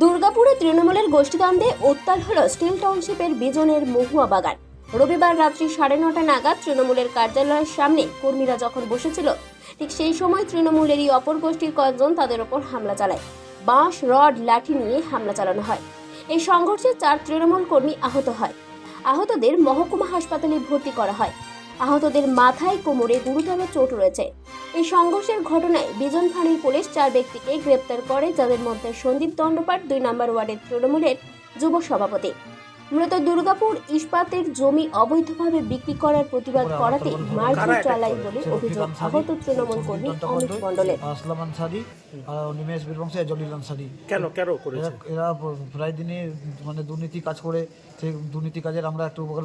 দুর্গাপুরে তৃণমূলের গোষ্ঠীদ্বন্দ্বে উত্তাল হল স্টিল টাউনশিপের বিজনের মহুয়া বাগান। রবিবার রাত্রি সাড়ে নটা নাগাদ তৃণমূলের কার্যালয়ের সামনে কর্মীরা যখন বসেছিল, ঠিক সেই সময় তৃণমূলেরই অপর গোষ্ঠীর কয়েকজন তাদের ওপর হামলা চালায়। বাঁশ, রড, লাঠি নিয়ে হামলা চালানো হয়। এই সংঘর্ষে চার তৃণমূল কর্মী আহত হয়। আহতদের মহকুমা হাসপাতালে ভর্তি করা হয়। আহতদের মাথায় কোমরে গুরুতর চোট রয়েছে। এই সংঘর্ষের ঘটনায় বিজন ফাঁড়ির পুলিশ চার ব্যক্তিকে গ্রেপ্তার করে যাদের মধ্যে সন্দীপ দণ্ডপাট দুই নম্বর ওয়ার্ডের তৃণমূলের যুব সভাপতি। মূলত দুর্গাপুর ইস্পাতের জমি অবৈধভাবে বিক্রি করার প্রতিবাদ করাতে মারধর চালায় বলে অভিযোগ আহত তৃণমূল কর্মী অমিত মণ্ডলের। আসলাম আনসারি নিমেশ বীরবংশী আর জলিল আনসারি কেন কেন এরা করেছে? এরা প্রায় দিনে মানে দুর্নীতি কাজ করে সেই দুর্নীতি কাজের আমরা একটু উপকার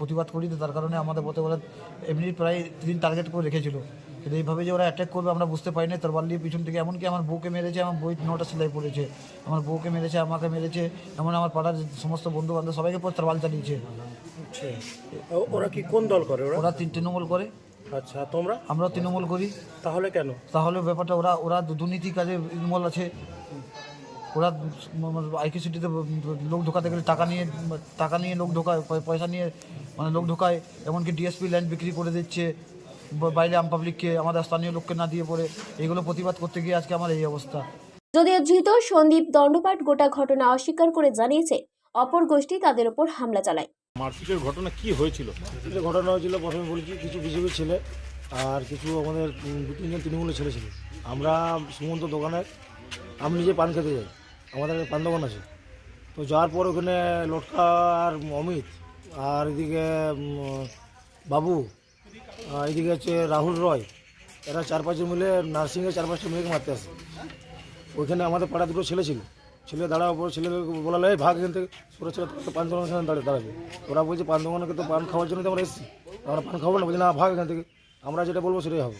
প্রতিবাদ করি তার কারণে আমাদের বলতে বলে এমনি প্রায় দিন টার্গেট করে রেখেছিল। কিন্তু এইভাবে যে ওরা অ্যাটাক করবে আমরা বুঝতে পারি না তরবার নিয়ে পিছন থেকে এমনকি আমার বউকে মেরেছে আমার বই নটা সেলাই পড়েছে আমার বউকে মেরেছে আমাকে মেরেছে এমন আমার পাড়ার সমস্ত বন্ধু বান্ধব সবাইকে পর তরবাল চালিয়েছে। আচ্ছা। ওরা কি কোন দল করে ওরা? তৃণমূল করে। আচ্ছা তোমরা? আমরা তৃণমূল করি। তাহলে কেন? তাহলে ব্যাপারটা ওরা ওরা দুর্নীতি কাজে ইনভলভ আছে। ওরা আইকি সিটিতে লোক ঢোকাতে গেলে টাকা নিয়ে টাকা নিয়ে লোক ঢোকায় পয়সা নিয়ে মানে লোক ঢোকায়। এমনকি ডিএসপি ল্যান্ড বিক্রি করে দিচ্ছে। বাইরে আম পাবলিককে আমাদের স্থানীয় লোককে না দিয়ে পড়ে এগুলো প্রতিবাদ করতে গিয়ে আজকে আমার এই অবস্থা। যদিও ধৃত সন্দীপ দণ্ডপাট গোটা ঘটনা অস্বীকার করে জানিয়েছে অপর গোষ্ঠী তাদের ওপর হামলা চালায়। মারপিটের ঘটনা কি হয়েছিল? ঘটনা হয়েছিল প্রথমে বলছি কিছু বিজেপির ছেলে আর কিছু আমাদের দু তিনজন তৃণমূলের ছেলে ছিল। আমরা সুমন্ত দোকানে আমি নিজে পান খেতে যাই আমাদের পান দোকান আছে। তো যাওয়ার পর ওখানে লটকা আর অমিত আর এদিকে বাবু এদিকে হচ্ছে রাহুল রয়, এরা চার পাঁচজন মিলে নার্সিংয়ে চার পাঁচটা মেয়েকে মারতে আসে। ওইখানে আমাদের পাড়া দুটো ছেলে ছিল। ছেলে পর ছেলে বলা লাগে ভাগ এখান থেকে পুরো ছেলে পান দোকানের দাঁড়িয়ে দাঁড়াবে ওরা বলছে, পান দোকানকে তো পান খাওয়ার জন্য তো আমরা এসেছি। আমরা পান খাব না। বলছি, না, ভাগ এখান থেকে। আমরা যেটা বলব সেটাই হবে।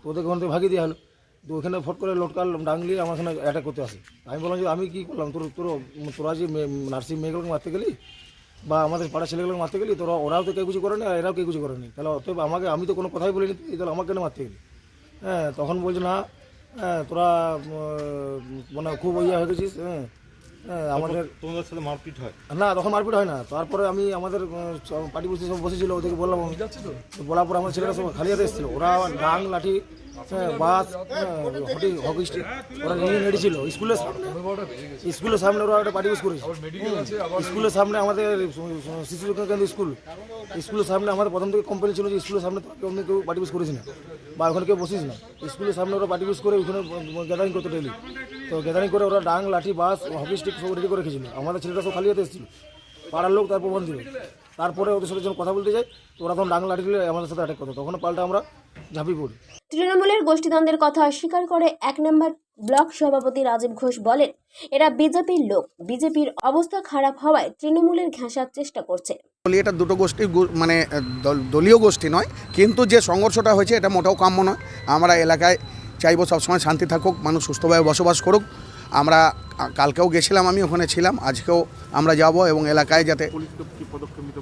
তো ওদেরকে ওখান থেকে ভাগিয়ে দেওয়া হলো। তো ওখানে ফট করে লোটকাল, ডাংলি আমার এখানে অ্যাটাক করতে আসে। আমি বললাম যে, আমি কী করলাম? তোর তোর, তোরা যে নার্সিং মেয়েগুলোকে মারতে গেলি বা আমাদের পাড়া ছেলেগুলোকে মারতে গেলি, তোরা ওরাও তো কেউ কিছু করেনি আর এরাও কেউ কিছু করেনি। তাহলে অতএব আমাকে, আমি তো কোনো কথাই বলিনি তাহলে আমাকে কেন মারতে গেলি? হ্যাঁ তখন বলছে, না হ্যাঁ তোরা মানে খুব ইয়ে হয়ে গেছিস হ্যাঁ আমাদের তোমাদের সাথে মারপিট হয়। না তখন মারপিট হয় না। তারপরে আমি আমাদের পার্টি বসে সব বসেছিল ওদেরকে বললাম তো? বলার পর আমার ছেলেরা সব খালি হাতে এসেছিল। ওরা ডাং লাঠি হ্যাঁ, বাস হ্যাঁ, হকি হকি স্টিক ওরা নিয়ে নেড়েছিল। স্কুলের সামনে স্কুলের সামনে ওরা একটা পার্টি বস করেছে স্কুলের সামনে আমাদের শিশু কেন্দ্র স্কুল। স্কুলের সামনে আমাদের প্রথম থেকে কোম্পানি ছিল যে স্কুলের সামনে তো অন্য কেউ পার্টি বস করেছি না বা ওখানে কেউ বসিস না। স্কুলের সামনে ওরা পার্টি বস করে ওখানে গ্যাদারিং করতে ডেলি তো গ্যাদারিং করে ওরা ডাং লাঠি বাস হকি স্টিক সব রেডি করে রেখেছিল আমাদের ছেলেরা সব খালি হাতে এসেছিল। পাড়ার লোক তার প্রমাণ দিল তারপরে ওদের সাথে যখন কথা বলতে যাই তো ওরা তখন ডাং লাঠি দিলে আমাদের সাথে অ্যাটাক করতো। তখন পাল্টা আমরা ঝাঁপিয়ে পড়ি তৃণমূলের গোষ্ঠীদ্বন্দ্বের কথা অস্বীকার করে এক নম্বর ব্লক সভাপতি রাজীব ঘোষ বলেন এরা বিজেপির লোক। বিজেপির অবস্থা খারাপ হওয়ায় তৃণমূলের ঘেঁষার চেষ্টা করছে। বলি এটা দুটো গোষ্ঠী মানে দল- দলীয় গোষ্ঠী নয় কিন্তু যে সংঘর্ষটা হয়েছে এটা মোটেও কাম্য নয়। আমরা এলাকায় চাইব সবসময় শান্তি থাকুক মানুষ সুস্থভাবে বসবাস করুক। আমরা কালকেও গেছিলাম আমি ওখানে ছিলাম আজকেও আমরা যাব এবং এলাকায় যাতে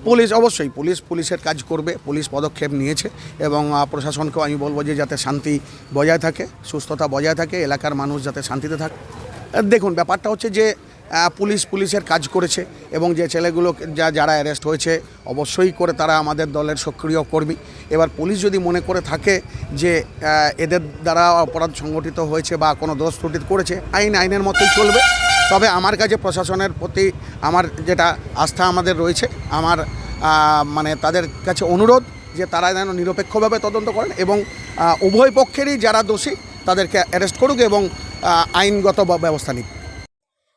পুলিশ অবশ্যই পুলিশ পুলিশের কাজ করবে পুলিশ পদক্ষেপ নিয়েছে এবং প্রশাসনকেও আমি বলব যে যাতে শান্তি বজায় থাকে সুস্থতা বজায় থাকে এলাকার মানুষ যাতে শান্তিতে থাকে। দেখুন ব্যাপারটা হচ্ছে যে পুলিশ পুলিশের কাজ করেছে এবং যে ছেলেগুলো যা যারা অ্যারেস্ট হয়েছে অবশ্যই করে তারা আমাদের দলের সক্রিয় কর্মী। এবার পুলিশ যদি মনে করে থাকে যে এদের দ্বারা অপরাধ সংগঠিত হয়েছে বা কোনো দোষ ত্রুটি করেছে, আইন আইনের মতোই চলবে। তবে আমার কাছে প্রশাসনের প্রতি আমার যেটা আস্থা আমাদের রয়েছে, আমার মানে তাদের কাছে অনুরোধ যে তারা যেন নিরপেক্ষভাবে তদন্ত করেন এবং উভয় পক্ষেরই যারা দোষী তাদেরকে অ্যারেস্ট করুক এবং আইনগত ব্যবস্থা নিক।